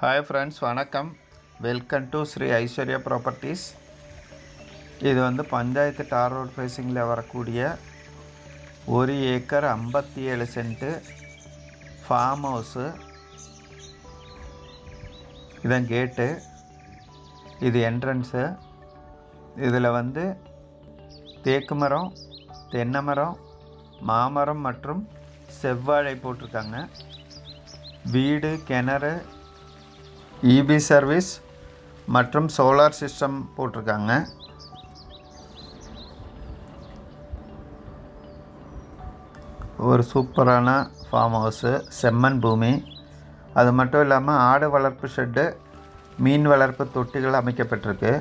Hi friends வணக்கம். Welcome to Sri Aishwarya properties இது வந்து பஞ்சாயத்து டார் ரோட் ஃபேஸிங்கில் வரக்கூடிய ஒரு ஏக்கர் ஐம்பத்தி ஏழு சென்ட்டு ஃபார்ம் ஹவுஸு இதான் கேட்டு இது என்ட்ரன்ஸு இதில் வந்து தேக்கு மரம் தென்னை மரம் மாமரம் மற்றும் செவ்வாழை போட்டிருக்காங்க. வீடு கிணறு இபி சர்வீஸ் மற்றும் சோலார் சிஸ்டம் போட்டிருக்காங்க. ஒரு சூப்பரான ஃபார்ம் ஹவுஸு செம்மண் பூமி. அது மட்டும் இல்லாமல் ஆடு வளர்ப்பு ஷெட்டு மீன் வளர்ப்பு தொட்டிகள் அமைக்கப்பட்டிருக்கு.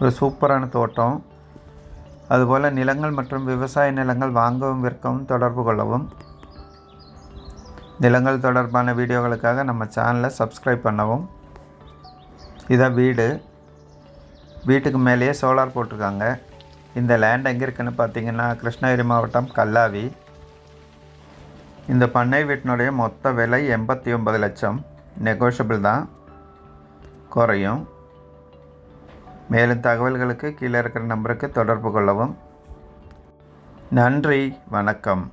ஒரு சூப்பரான தோட்டம். அதுபோல் நிலங்கள் மற்றும் விவசாய நிலங்கள் வாங்கவும் விற்கவும் தொடர்பு கொள்ளவும். நிலங்கள் தொடர்பான வீடியோகளுக்காக நம்ம சேனலை சப்ஸ்கிரைப் பண்ணவும். இதான் வீடு வீட்டுக்கு மேலேயே சோலார் போட்டிருக்காங்க. இந்த லேண்ட் எங்கே இருக்குன்னு பார்த்தீங்கன்னா கிருஷ்ணகிரி மாவட்டம் கல்லாவி. இந்த பண்ணை வீட்டினுடைய மொத்த விலை எண்பத்தி ஒன்பது லட்சம். நெகோஷியபிள் தான். குறையும். மேலும் தகவல்களுக்கு கீழே இருக்கிற நம்பருக்கு தொடர்பு கொள்ளவும். நன்றி வணக்கம்.